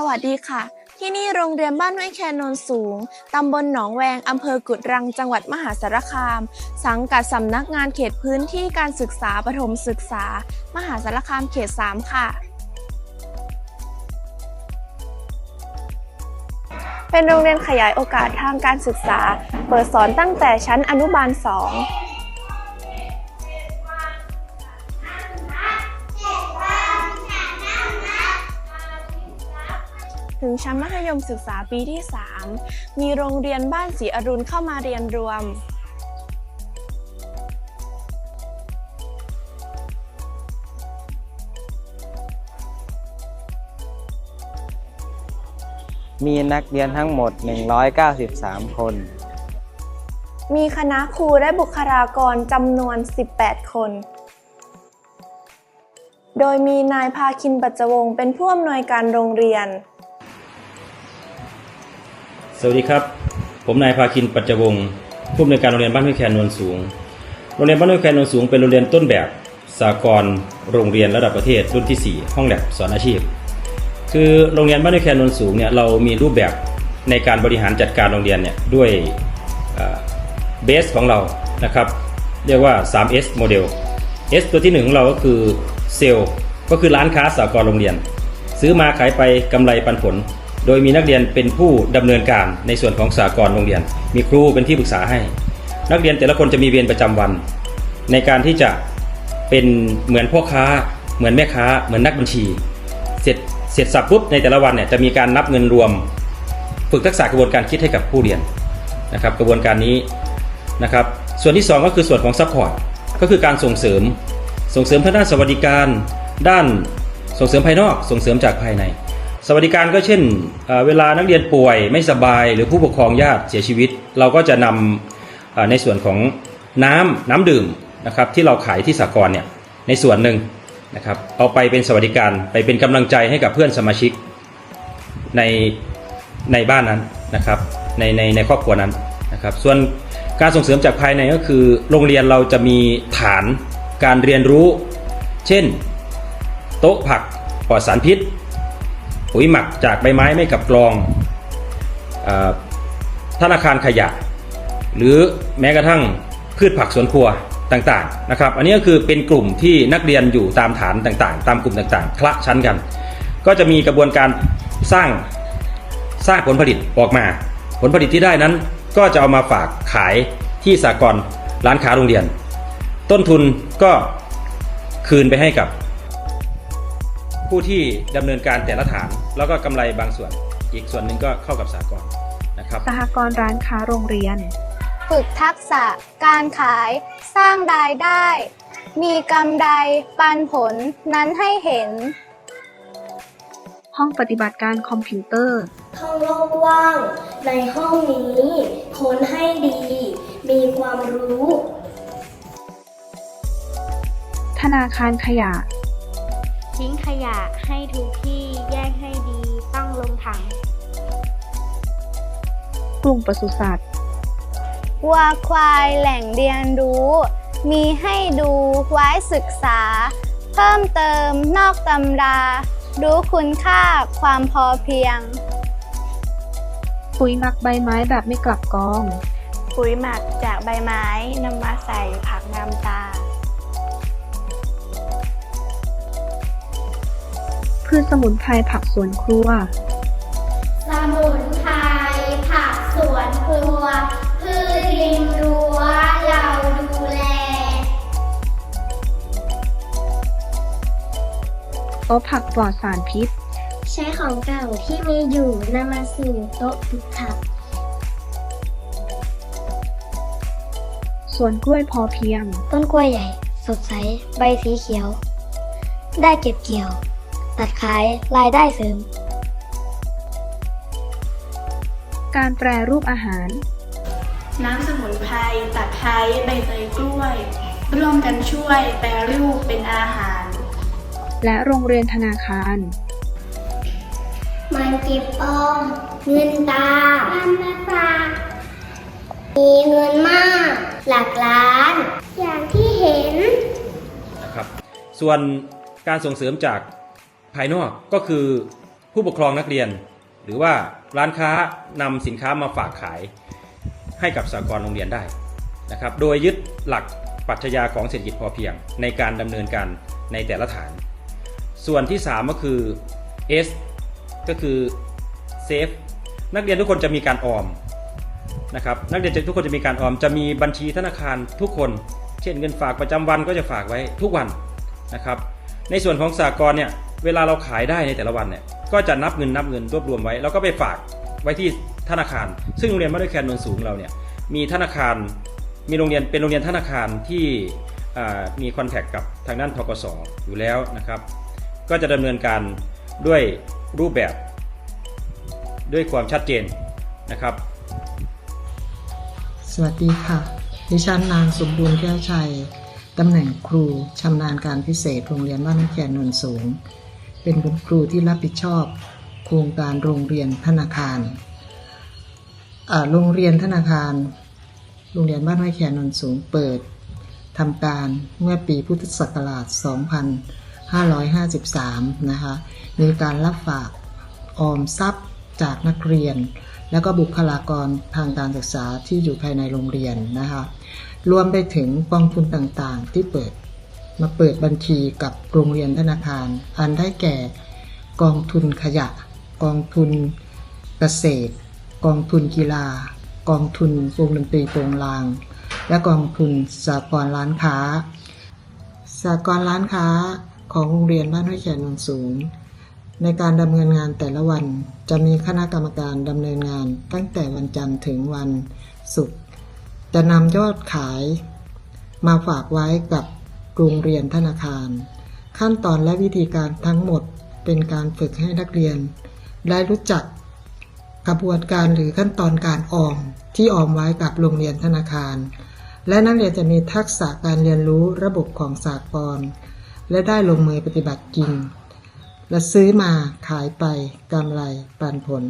สวัสดีค่ะ ที่นี่โรงเรียนบ้านห้วยแคนโนนสูง ตำบลหนองแวง อำเภอกุดรัง จังหวัดมหาสารคาม สังกัดสำนักงานเขตพื้นที่การศึกษาปฐมศึกษา มหาสารคามเขต 3 ค่ะ เป็นโรงเรียนขยายโอกาสทางการศึกษา เปิดสอนตั้งแต่ชั้นอนุบาล 2 ถึงชั้นมัธยมศึกษาปีที่ 3 มีโรงเรียนบ้านศรีอรุณเข้ามาเรียนรวม มีนักเรียนทั้งหมด 193 คน มีคณะครูและบุคลากรจำนวน 18 คน โดยมีนายพาคินปัจจวงศ์เป็นผู้อำนวยการโรงเรียน สวัสดีครับ ผมนายภาคินปัจจวงศ์ผู้อำนวยการโรงเรียนบ้านห้วยแคนนวลสูง โรงเรียนบ้านห้วยแคนนวลสูงเป็นโรงเรียนต้นแบบสากลโรงเรียนระดับประเทศรุ่นที่ 4 ห้องแลบสอนอาชีพ คือโรงเรียนบ้านห้วยแคนนวลสูงเนี่ยเรามีรูปแบบในการบริหารจัดการโรงเรียนเนี่ยด้วยเบสของเรานะครับ เรียกว่า 3S โมเดล S ตัวที่หนึ่งของเราก็คือเซลล์ก็คือร้านค้าสากลโรงเรียน ซื้อมาขายไปกำไรปันผล โดยมีนักเรียนเป็นผู้ดำเนินการในส่วนของสากลโรงเรียน มีครูเป็นที่ปรึกษาให้ นักเรียนแต่ละคนจะมีเวรประจำวัน ในการที่จะเป็นเหมือนพ่อค้า เหมือนแม่ค้า เหมือนนักบัญชี เสร็จเสร็จสับปุ๊บในแต่ละวันเนี่ยจะมีการนับเงินรวม ฝึกทักษะกระบวนการคิดให้กับผู้เรียนนะครับ กระบวนการนี้นะครับ ส่วนที่ 2 ก็คือส่วนของซัพพอร์ตก็คือการส่งเสริม ส่งเสริมทางด้านสวัสดิการ ด้านส่งเสริมภายนอก ส่งเสริมจากภายใน สวัสดิการก็เช่นเวลานักเรียนป่วยไม่สบายหรือผู้ปกครองญาติเสียชีวิต เราก็จะนำในส่วนของน้ำน้ำดื่มนะครับที่เราขายที่สากลเนี่ยในส่วนหนึ่งนะครับเอาไปเป็นสวัสดิการไปเป็นกำลังใจให้กับเพื่อนสมาชิกในในบ้านนั้นนะครับในในในครอบครัวนั้นนะครับส่วนการส่งเสริมจากภายในก็คือโรงเรียนเราจะมีฐานการเรียนรู้ เช่น โต๊ะผักปลอดสารพิษ ปุ๋ยหมักจากใบไม้ไม่กับกรองอธนาคารขยะ หรือแม้กระทั่งพืชผักสวนครัวต่างๆนะครับ อันนี้ก็คือเป็นกลุ่มที่นักเรียนอยู่ตามฐานต่างๆ ตามกลุ่มต่างๆ คละชั้นกัน ก็จะมีกระบวนการสร้างสร้างผลผลิตออกมา ผลผลิตที่ได้นั้น ก็จะเอามาฝากขายที่สากลร้านค้าโรงเรียน ต้นทุนก็คืนไปให้กับ ผู้ที่ดำเนินการแต่ละฐาน แล้วก็กำไรบางส่วน อีกส่วนหนึ่งก็เข้ากับสากลนะครับสหกรณ์ร้านค้าโรงเรียน ฝึกทักษะ การขาย สร้างรายได้ มีกำไรปันผลนั้นให้เห็น ห้องปฏิบัติการคอมพิวเตอร์ ห้องโล่งว่าง ในห้องนี้ค้นให้ดี มีความรู้ ธนาคารขยะ ทิ้งขยะให้ทุกที่แยกให้ดีต้องลงถัง กลุ่มปศุสัตว์วัวควายแหล่งเรียนรู้ มีให้ดูไว้ศึกษา เพิ่มเติมนอกตำรา รู้คุณค่าความพอเพียง ปุ๋ยหมักใบไม้แบบไม่กลับกอง ปุ๋ยหมักจากใบไม้นำมาใส่ผักงามตา พืชสมุนไพรผักสวนครัว สมุนไพรผักสวนครัว พืชริมรั้วเราดูแลโต๊ะผักปลอดสารพิษ ใช้ของเก่าที่มีอยู่นำมาสู่โต๊ะปลูกผักสวนกล้วยพอเพียง ต้นกล้วยใหญ่ สดใส ใบสีเขียว ได้เก็บเกี่ยว ตัดขายรายได้เสริม การแปรรูปอาหาร น้ำสมุนไพรตะไคร้ใบเตยกล้วย ร่วมกันช่วยแปรรูปเป็นอาหาร และโรงเรียนธนาคาร มันเก็บออมเงินตาบ้านมาฝากมีเงินมาก หลักล้าน อย่างที่เห็น นะครับส่วนการส่งเสริมจาก ภายนอกก็คือผู้ปกครองนักเรียน หรือว่าร้านค้านำสินค้ามาฝากขายให้กับสหกรโรงเรียนได้นะครับ โดยยึดหลักปรัชญาของเศรษฐกิจพอเพียง ในการดำเนินการในแต่ละฐาน ส่วนที่ 3 ก็คือ S ก็คือ Safe นักเรียนทุกคนจะมีการออมนะครับนักเรียนจะทุกคนจะมีการออมจะมีบัญชีธนาคารทุกคน เช่นเงินฝากประจำวันก็จะฝากไว้ทุกวันนะครับ ในส่วนของสากลเนี่ย เวลาเราขายได้ในแต่ละวันเนี่ยก็จะนับเงินนับเงินรวบรวมไว้ แล้วก็ไปฝากไว้ที่ธนาคาร ซึ่งโรงเรียนมาด้วยแคนนนสูงเราเนี่ยมีธนาคารมีโรงเรียนเป็นโรงเรียนธนาคารที่มีคอนแทคกับทางด้านทกสอยู่แล้วนะครับ ก็จะดำเนินการด้วยรูปแบบ ด้วยความชัดเจนนะครับ สวัสดีค่ะ ดิฉันนางสมบูรณ์แก้วชัยตำแหน่งครูชำนาญการพิเศษโรงเรียนบ้านแคนนนสูง เป็นคุณครูที่รับผิดชอบ โครงการโรงเรียนธนาคาร โรงเรียนธนาคาร โรงเรียนบ้านห้แคนนนสูงเปิดทำการเมื่อปีพุทธศักราช 2553 นะคะ มีการรับฝากออมทรัพย์จากนักเรียน แล้วก็บุคลากรทางการศึกษาที่อยู่ภายในโรงเรียนนะคะ รวมไปถึงกองทุนต่างๆ ที่เปิด มาเปิดบัญชีกับโรงเรียนธนาคาร อันได้แก่กองทุนขยะ กองทุนเกษตร กองทุนกีฬา กองทุนวงดนตรีโปรงลาง และกองทุนสากลร้านค้าสากลร้านค้าของโรงเรียนบ้านห้วยแขนนนสูงในการดำเนินงานแต่ละวันจะมีคณะกรรมการดำเนินงานตั้งแต่วันจันทร์ถึงวันศุกร์จะนำยอดขายมาฝากไว้กับ โรงเรียนธนาคาร ขั้นตอนและวิธีการทั้งหมดเป็นการฝึกให้นักเรียน ได้รู้จักกระบวนการหรือขั้นตอนการออมที่ออมไว้กับโรงเรียนธนาคาร และนักเรียนจะมีทักษะการเรียนรู้ระบบของสากลและได้ลงมือปฏิบัติจริง และซื้อมาขายไปกำไรปันผล